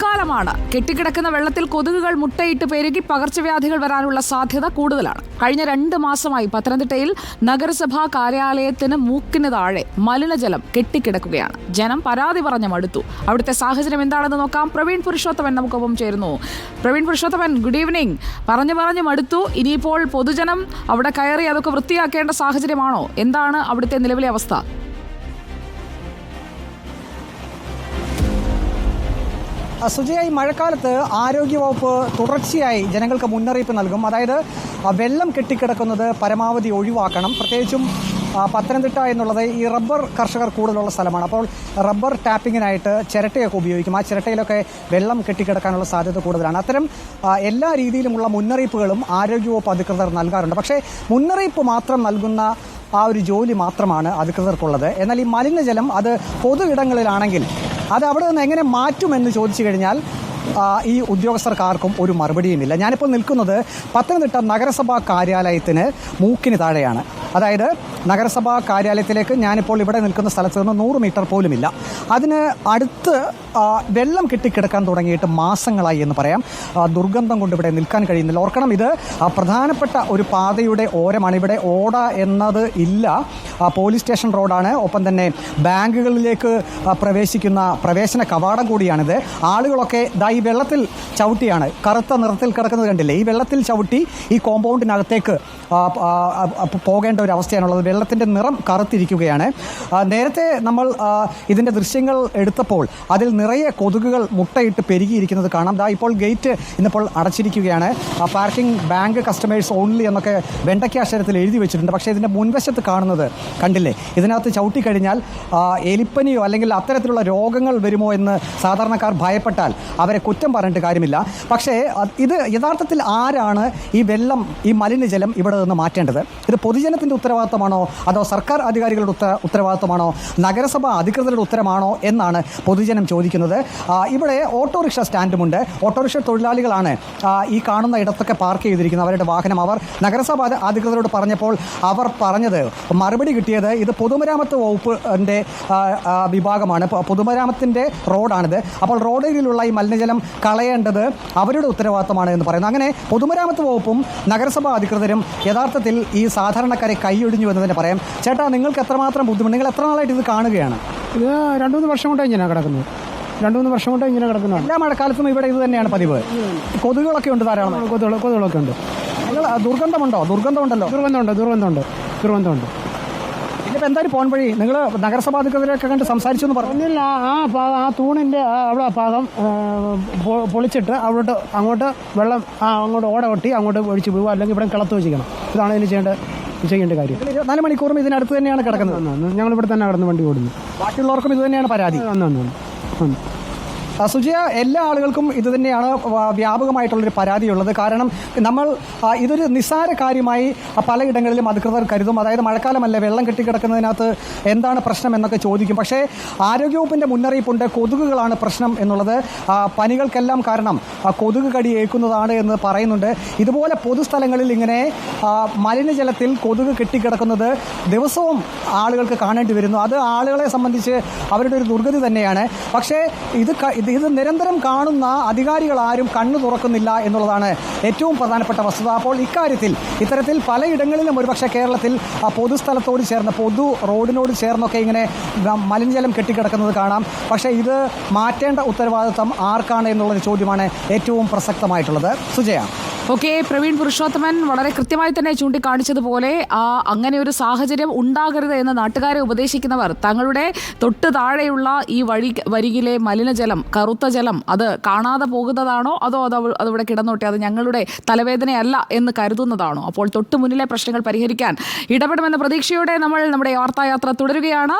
മഴക്കാലമാണ്. കെട്ടിക്കിടക്കുന്ന വെള്ളത്തിൽ കൊതുകുകൾ മുട്ടയിട്ട് പെരുകി പകർച്ചവ്യാധികൾ വരാനുള്ള സാധ്യത കൂടുതലാണ്. കഴിഞ്ഞ രണ്ട് മാസമായി പത്തനംതിട്ടയിൽ നഗരസഭാ കാര്യാലയത്തിന് മൂക്കിന് താഴെ മലിനജലം കെട്ടിക്കിടക്കുകയാണ്. ജനം പരാതി പറഞ്ഞ മടുത്തു. അവിടുത്തെ സാഹചര്യം എന്താണെന്ന് നോക്കാം. പ്രവീൺ പുരുഷോത്തമൻ നമുക്കൊപ്പം ചേരുന്നു. പ്രവീൺ പുരുഷോത്തമൻ ഗുഡ് ഈവനിങ് പറഞ്ഞു പറഞ്ഞു മടുത്തു. ഇനിയിപ്പോൾ പൊതുജനം അവിടെ കയറി അതൊക്കെ വൃത്തിയാക്കേണ്ട സാഹചര്യമാണോ? എന്താണ് അവിടുത്തെ നിലവിലെ അവസ്ഥ? സുജയ ഈ മഴക്കാലത്ത് ആരോഗ്യവകുപ്പ് തുടർച്ചയായി ജനങ്ങൾക്ക് മുന്നറിയിപ്പ് നൽകും. അതായത് വെള്ളം കെട്ടിക്കിടക്കുന്നത് പരമാവധി ഒഴിവാക്കണം. പ്രത്യേകിച്ചും പത്തനംതിട്ട എന്നുള്ളത് ഈ റബ്ബർ കർഷകർ കൂടുതലുള്ള സ്ഥലമാണ്. അപ്പോൾ റബ്ബർ ടാപ്പിങ്ങിനായിട്ട് ചിരട്ടയൊക്കെ ഉപയോഗിക്കും. ആ ചിരട്ടയിലൊക്കെ വെള്ളം കെട്ടിക്കിടക്കാനുള്ള സാധ്യത കൂടുതലാണ്. അത്തരം എല്ലാ രീതിയിലുമുള്ള മുന്നറിയിപ്പുകളും ആരോഗ്യവകുപ്പ് അധികൃതർ നൽകാറുണ്ട്. പക്ഷേ മുന്നറിയിപ്പ് മാത്രം നൽകുന്ന ആ ഒരു ജോലി മാത്രമാണ് അധികൃതർക്കുള്ളത്. എന്നാൽ ഈ മലിനജലം അത് പൊതു ഇടങ്ങളിലാണെങ്കിൽ അത് അവിടെ നിന്ന് എങ്ങനെ മാറ്റുമെന്ന് ചോദിച്ചു കഴിഞ്ഞാൽ ഈ ഉദ്യോഗസ്ഥർക്കാർക്കും ഒരു മറുപടിയുമില്ല ഞാനിപ്പോൾ നിൽക്കുന്നത് പത്തനംതിട്ട നഗരസഭാ കാര്യാലയത്തിന് മൂക്കിന് താഴെയാണ്. അതായത് നഗരസഭാ കാര്യാലയത്തിലേക്ക് ഞാനിപ്പോൾ ഇവിടെ നിൽക്കുന്ന സ്ഥലത്ത് നിന്ന് നൂറ് മീറ്റർ പോലുമില്ല. അതിന് അടുത്ത് വെള്ളം കെട്ടിക്കിടക്കാൻ തുടങ്ങിയിട്ട് മാസങ്ങളായി എന്ന് പറയാം. ദുർഗന്ധം കൊണ്ട് ഇവിടെ നിൽക്കാൻ കഴിയുന്നില്ല. ഓർക്കണം ഇത് പ്രധാനപ്പെട്ട ഒരു പാതയുടെ ഓരമാണ്. ഇവിടെ ഓട എന്നത് ഇല്ല. പോലീസ് സ്റ്റേഷൻ റോഡാണ്. ഒപ്പം തന്നെ ബാങ്കുകളിലേക്ക് പ്രവേശിക്കുന്ന പ്രവേശന കവാടം കൂടിയാണിത്. ആളുകളൊക്കെ ദാ ഈ വെള്ളത്തിൽ ചവിട്ടിയാണ്. കറുത്ത നിറത്തിൽ കിടക്കുന്നത് കണ്ടില്ലേ? ഈ വെള്ളത്തിൽ ചവിട്ടി ഈ കോമ്പൗണ്ടിനകത്തേക്ക് പോകേണ്ട ഒരു അവസ്ഥയാണുള്ളത്. വെള്ളത്തിന്റെ നിറം കറുത്തിരിക്കുകയാണ്. നേരത്തെ നമ്മൾ ഇതിന്റെ ദൃശ്യങ്ങൾ എടുത്തപ്പോൾ അതിൽ നിറയെ കൊതുകുകൾ മുട്ടയിട്ട് പെരുകിയിരിക്കുന്നത് കാണാം. ദാ ഇപ്പോൾ ഗേറ്റ് ഇന്നിപ്പോൾ അടച്ചിരിക്കുകയാണ്. പാർക്കിംഗ് ബാങ്ക് കസ്റ്റമേഴ്സ് ഓൺലി എന്നൊക്കെ വെണ്ടയ്ക്കാശരത്തിൽ എഴുതി വെച്ചിട്ടുണ്ട്. പക്ഷേ ഇതിന്റെ മുൻവശത്ത് കാണുന്നത് കണ്ടില്ലേ? ഇതിനകത്ത് ചവിട്ടിക്കഴിഞ്ഞാൽ എലിപ്പനിയോ അല്ലെങ്കിൽ അത്തരത്തിലുള്ള രോഗങ്ങൾ വരുമോ എന്ന് സാധാരണക്കാർ ഭയപ്പെട്ടാൽ അവരെ കുറ്റം പറഞ്ഞിട്ട് കാര്യമില്ല. പക്ഷേ ഇത് യഥാർത്ഥത്തിൽ ആരാണ് ഈ വെള്ളം ഈ മലിനജലം ഇവിടെ നിന്ന് മാറ്റേണ്ടത്? ഇത് പൊതുജനത്തിന്റെ ഉത്തരവാദിത്തമാണോ അതോ സർക്കാർ അധികാരികളുടെ ഉത്തര ഉത്തരവാദിത്തമാണോ? നഗരസഭ അധികൃതരുടെ ഉത്തരമാണോ എന്നാണ് പൊതുജനം ചോദിക്കുന്നത്. ഇവിടെ ഓട്ടോറിക്ഷ സ്റ്റാൻഡുമുണ്ട്. ഓട്ടോറിക്ഷ തൊഴിലാളികളാണ് ഈ കാണുന്ന ഇടത്തൊക്കെ പാർക്ക് ചെയ്തിരിക്കുന്നത്. അവരുടെ വാഹനം. അവർ നഗരസഭാ അധികൃതരോട് പറഞ്ഞപ്പോൾ അവർ പറഞ്ഞത് മറുപടി കിട്ടിയത് ഇത് പൊതുമരാമത്ത് വകുപ്പിന്റെ വിഭാഗമാണ്. പൊതുമരാമത്തിന്റെ റോഡാണിത്. അപ്പോൾ റോഡിലുള്ള ഈ മലിനജലം കളയേണ്ടത് അവരുടെ ഉത്തരവാദിത്തമാണ് എന്ന് പറയുന്നു. അങ്ങനെ പൊതുമരാമത്ത് വകുപ്പും നഗരസഭാ അധികൃതരും യഥാർത്ഥത്തിൽ ഈ സാധാരണക്കാരെ കൈയൊഴിഞ്ഞു എന്ന് തന്നെ പറയാം. ചേട്ടാ നിങ്ങൾക്ക് എത്രമാത്രം ബുദ്ധിമുട്ട്? നിങ്ങൾ എത്ര നാളായിട്ട് ഇത് കാണുകയാണ്? ഇത് രണ്ടു മൂന്ന് വർഷം കൊണ്ടാണ് ഇങ്ങനെ കിടക്കുന്നത് രണ്ടു മൂന്ന് വർഷം കൊണ്ട് ഇങ്ങനെ കിടക്കുന്നതാണ് എല്ലാ മഴക്കാലത്തും ഇവിടെ ഇത് തന്നെയാണ് പതിവ്. കൊതുകുകളൊക്കെ ഉണ്ട് ധാരാളം. കൊതുകൾ കൊതുകളൊക്കെ ഉണ്ട്. നിങ്ങൾ ദുർഗന്ധമുണ്ടോ? ദുർഗന്ധമുണ്ടല്ലോ. ദുർഗന്ധമുണ്ട് ദുർഗന്ധമുണ്ട് ദുർഗന്ധമുണ്ട്. ഇതിപ്പോൾ എന്തായാലും പോകാൻ വഴി. നിങ്ങൾ നഗരസഭാധികൃതരൊക്കെ കണ്ട് സംസാരിച്ചു എന്ന് പറഞ്ഞു. ഒന്നില്ല ആ പാദം ആ തൂണിന്റെ ആ അവിടെ ഭാഗം ആ, പൊളിച്ചിട്ട് അവിടോട്ട് അങ്ങോട്ട് വെള്ളം ആ അങ്ങോട്ട് ഓട ഒട്ടി അങ്ങോട്ട് ഒഴിച്ച് പോവുക. അല്ലെങ്കിൽ ഇവിടെ കിളത്ത് വെച്ചിരിക്കണം. ഇതാണ് ഇതിന് ചെയ്യേണ്ട ചെയ്യേണ്ട കാര്യം. നാല് മണിക്കൂറും ഇതിനടുത്ത് തന്നെയാണ് കിടക്കുന്നത്. ഞങ്ങൾ ഇവിടെ തന്നെ കിടന്ന് വണ്ടി ഓടുന്നു. ബാക്കിയുള്ളവർക്കും ഇത് തന്നെയാണ് പരാതി. വന്നു വന്നു സുജയ എല്ലാ ആളുകൾക്കും ഇത് തന്നെയാണ് വ്യാപകമായിട്ടുള്ളൊരു പരാതിയുള്ളത്. കാരണം നമ്മൾ ഇതൊരു നിസ്സാര കാര്യമായി പലയിടങ്ങളിലും അധികൃതർ കരുതും. അതായത് മഴക്കാലമല്ല വെള്ളം കെട്ടിക്കിടക്കുന്നതിനകത്ത് എന്താണ് പ്രശ്നം എന്നൊക്കെ ചോദിക്കും. പക്ഷേ ആരോഗ്യവകുപ്പിന്റെ മുന്നറിയിപ്പുണ്ട്. കൊതുകുകളാണ് പ്രശ്നം എന്നുള്ളത് പനികൾക്കെല്ലാം കാരണം കൊതുക് കടി ഏൽക്കുന്നതാണ് എന്ന് പറയുന്നുണ്ട്. ഇതുപോലെ പൊതുസ്ഥലങ്ങളിൽ ഇങ്ങനെ മലിനജലത്തിൽ കൊതുക് കെട്ടിക്കിടക്കുന്നത് ദിവസവും ആളുകൾക്ക് കാണേണ്ടി വരുന്നു. അത് ആളുകളെ സംബന്ധിച്ച് അവരുടെ ഒരു ദുർഗതി തന്നെയാണ്. പക്ഷേ ഇത് ഇത് നിരന്തരം കാണുന്ന അധികാരികൾ ആരും കണ്ണു തുറക്കുന്നില്ല എന്നുള്ളതാണ് ഏറ്റവും പ്രധാനപ്പെട്ട വസ്തുത. അപ്പോൾ ഇക്കാര്യത്തിൽ ഇത്തരത്തിൽ പലയിടങ്ങളിലും ഒരുപക്ഷെ കേരളത്തിൽ പൊതുസ്ഥലത്തോട് ചേർന്ന് പൊതു റോഡിനോട് ചേർന്നൊക്കെ ഇങ്ങനെ മലിനജലം കെട്ടിക്കിടക്കുന്നത് കാണാം. പക്ഷേ ഇത് മാറ്റേണ്ട ഉത്തരവാദിത്വം ആർക്കാണ് എന്നുള്ളൊരു ചോദ്യമാണ് ഏറ്റവും പ്രസക്തമായിട്ടുള്ളത്. സുജയ. ഓക്കെ പ്രവീൺ പുരുഷോത്തമൻ വളരെ കൃത്യമായി തന്നെ ചൂണ്ടിക്കാണിച്ചതുപോലെ ആ അങ്ങനെ ഒരു സാഹചര്യം ഉണ്ടാകരുത് എന്ന് നാട്ടുകാരെ ഉപദേശിക്കുന്നവർ തങ്ങളുടെ തൊട്ട് താഴെയുള്ള ഈ വഴി വരികിലെ മലിനജലം കറുത്ത ജലം അത് കാണാതെ പോകുന്നതാണോ? അതോ അത് അതിവിടെ കിടന്നോട്ടെ? അത് ഞങ്ങളുടെ തലവേദനയല്ല എന്ന് കരുതുന്നതാണോ? അപ്പോൾ തൊട്ട് മുന്നിലെ പ്രശ്നങ്ങൾ പരിഹരിക്കാൻ ഇടപെടുമെന്ന പ്രതീക്ഷയോടെ നമ്മൾ നമ്മുടെ വാർത്തായാത്ര തുടരുകയാണ്.